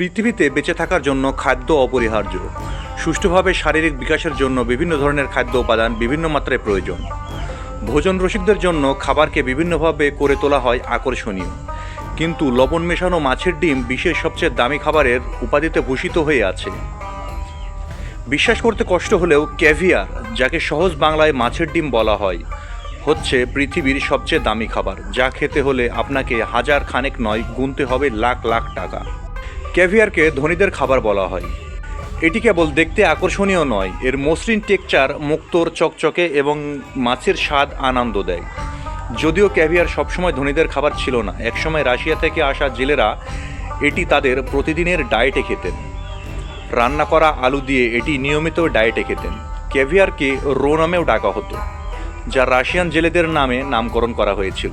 পৃথিবীতে বেঁচে থাকার জন্য খাদ্য অপরিহার্য। সুষ্ঠুভাবে শারীরিক বিকাশের জন্য বিভিন্ন ধরনের খাদ্য উপাদান বিভিন্ন মাত্রায় প্রয়োজন। ভোজন রসিকদের জন্য খাবারকে বিভিন্নভাবে করে তোলা হয় আকর্ষণীয়। কিন্তু লবণ মেশানো মাছের ডিম বিশ্বের সবচেয়ে দামি খাবারের উপাধিতে ভূষিত হয়ে আছে। বিশ্বাস করতে কষ্ট হলেও ক্যাভিয়ার, যাকে সহজ বাংলায় মাছের ডিম বলা হয়, হচ্ছে পৃথিবীর সবচেয়ে দামি খাবার, যা খেতে হলে আপনাকে হাজার খানেক নয় গুনতে হবে লাখ লাখ টাকা। ক্যাভিয়ারকে ধনীদের খাবার বলা হয়। এটি কেবল দেখতে আকর্ষণীয় নয়, এর মসৃণ টেকচার মুক্তোর চকচকে এবং মাছের স্বাদ আনন্দ দেয়। যদিও ক্যাভিয়ার সবসময় ধনীদের খাবার ছিল না, একসময় রাশিয়া থেকে আসা জেলেরা এটি তাদের প্রতিদিনের ডায়েটে খেতেন। রান্না করা আলু দিয়ে এটি নিয়মিত ডায়েটে খেতেন। ক্যাভিয়ারকে রো নামেও ডাকা হতো, যা রাশিয়ান জেলেদের নামে নামকরণ করা হয়েছিল।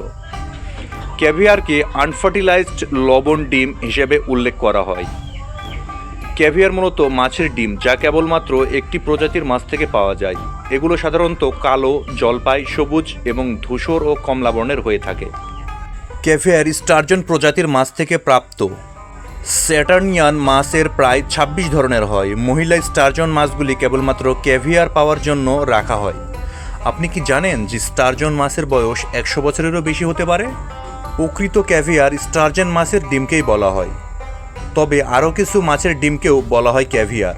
ক্যাভিয়ারকে আনফার্টিলাইজড লবণ ডিম হিসেবে উল্লেখ করা হয়। ক্যাভিয়ার মূলত মাছের ডিম, যা কেবলমাত্র একটি প্রজাতির মাছ থেকে পাওয়া যায়। এগুলো সাধারণত কালো, জলপাই, সবুজ এবং ধূসর ও কমলা বর্ণের হয়ে থাকে। ক্যাভিয়ার স্টার্জন প্রজাতির মাছ থেকে প্রাপ্ত। স্যাটার্নিয়ান মাছের প্রায় ২৬ ধরনের হয়। মহিলা স্টার্জন মাছগুলি কেবলমাত্র ক্যাভিয়ার পাওয়ার জন্য রাখা হয়। আপনি কি জানেন যে স্টার্জন মাছের বয়স একশো বছরেরও বেশি হতে পারে? প্রকৃত ক্যাভিয়ার স্টার্জন মাছের ডিমকেই বলা হয়। তবে আরও কিছু মাছের ডিমকেও বলা হয় ক্যাভিয়ার।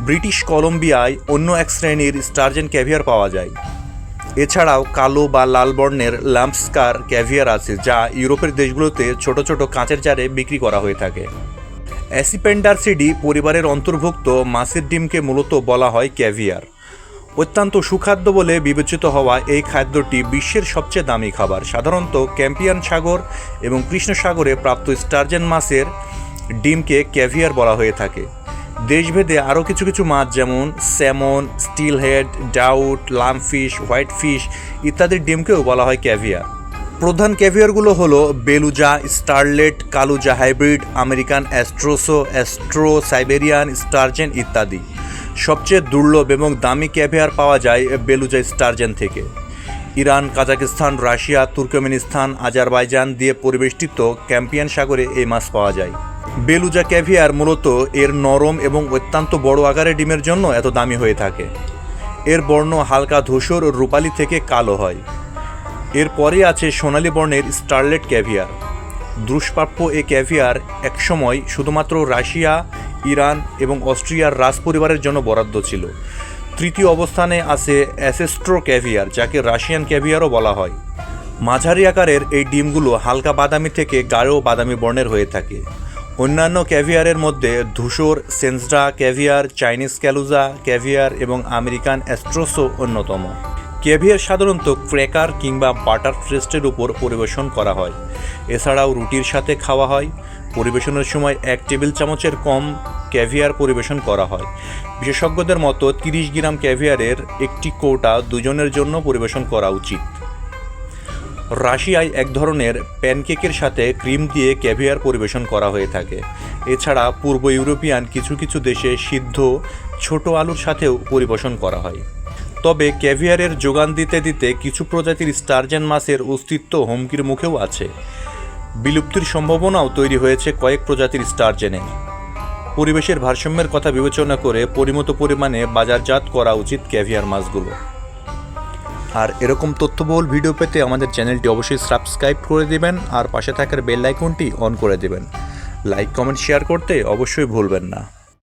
ব্রিটিশ কলম্বিয়ায় অন্য এক শ্রেণির স্টার্জেন ক্যাভিয়ার পাওয়া যায়। এছাড়াও কালো বা লাল বর্ণের ল্যাম্পস্কার ক্যাভিয়ার আছে, যা ইউরোপের দেশগুলোতে ছোট ছোট কাঁচের জারে বিক্রি করা হয়ে থাকে। অ্যাসিপেন্ডারসিডি পরিবারের অন্তর্ভুক্ত মাছের ডিমকে মূলত বলা হয় ক্যাভিয়ার। অত্যন্ত সুখাদ্য বলে বিবেচিত হওয়া এই খাদ্যটি বিশ্বের সবচেয়ে দামি খাবার। সাধারণত ক্যাম্পিয়ান সাগর এবং কৃষ্ণ সাগরে প্রাপ্ত স্টার্জেন মাছের ডিমকে ক্যাভিয়ার বলা হয়ে থাকে। দেশভেদে আরও কিছু কিছু মাছ যেমন স্যামন, স্টিলহেড, ডাউট, লামফিশ হোয়াইট ফিশ ইত্যাদির ডিমকেও বলা হয় ক্যাভিয়ার। প্রধান ক্যাভিয়ারগুলো হলো beluga, sterlet, kaluga hybrid, American অ্যাস্ট্রোসো, astro Siberian, sturgeon ইত্যাদি। সবচেয়ে দুর্লভ এবং দামি ক্যাভিয়ার পাওয়া যায় বেলুজা স্টারজেন থেকে। Iran, Kazakhstan, Russia, Turkmenistan, Azerbaijan দিয়ে পরিবেষ্টিত ক্যাম্পিয়ান সাগরে এই মাছ পাওয়া যায়। বেলুজা ক্যাভিয়ার মূলত এর নরম এবং অত্যন্ত বড় আকারের ডিমের জন্য এত দামি হয়ে থাকে। এর বর্ণ হালকা ধূসর রূপালি থেকে কালো হয়। এরপরে আছে সোনালী বর্ণের স্টারলেট ক্যাভিয়ার। দুষ্প্রাপ্য এ ক্যাভিয়ার একসময় শুধুমাত্র রাশিয়া ইরান এবং অস্ট্রিয়ার রাজ পরিবারের জন্য বরাদ্দ ছিল। তৃতীয় অবস্থানে আছে অ্যাসেস্ট্রো ক্যাভিয়ার, যাকে রাশিয়ান ক্যাভিয়ারও বলা হয়। মাঝারি আকারের এই ডিমগুলো হালকা বাদামি থেকে গাঢ় বাদামি বর্ণের হয়ে থাকে। অন্যান্য ক্যাভিয়ারের মধ্যে ধূসর, সেন্সডা ক্যাভিয়ার, চাইনিজ ক্যালুজা ক্যাভিয়ার এবং আমেরিকান অ্যাস্ট্রোসো অন্যতম। ক্যাভিয়ার সাধারণত ক্র্যাকার কিংবা বাটার ট্রেস্টের উপর পরিবেশন করা হয়। এছাড়াও রুটির সাথে খাওয়া হয়। পরিবেশনের সময় এক টেবিল চামচের কম ক্যাভিয়ার পরিবেশন করা হয়। বিশেষজ্ঞদের মতো, তিরিশ গ্রাম ক্যাভিয়ারের একটি কোটা দুজনের জন্য পরিবেশন করা উচিত। রাশিয়ায় এক ধরনের প্যানকেকের সাথে ক্রিম দিয়ে ক্যাভিয়ার পরিবেশন করা হয়ে থাকে। এছাড়া পূর্ব ইউরোপিয়ান কিছু কিছু দেশে সিদ্ধ ছোট আলুর সাথেও পরিবেশন করা হয়। তবে ক্যাভিয়ারের যোগান দিতে দিতে কিছু প্রজাতির স্টারজেন মাছের অস্তিত্ব হুমকির মুখেও আছে। বিলুপ্তির সম্ভাবনাও তৈরি হয়েছে কয়েক প্রজাতির স্টারজেনে। পরিবেশের ভারসাম্যের কথা বিবেচনা করে পরিমিত পরিমাণে বাজারজাত করা উচিত ক্যাভিয়ার মাছগুলো। আর এরকম তথ্যবহুল ভিডিও পেতে আমাদের চ্যানেলটি অবশ্যই সাবস্ক্রাইব করে দিবেন আর পাশে থাকার বেল আইকনটি অন করে দিবেন। লাইক, কমেন্ট, শেয়ার করতে অবশ্যই ভুলবেন না।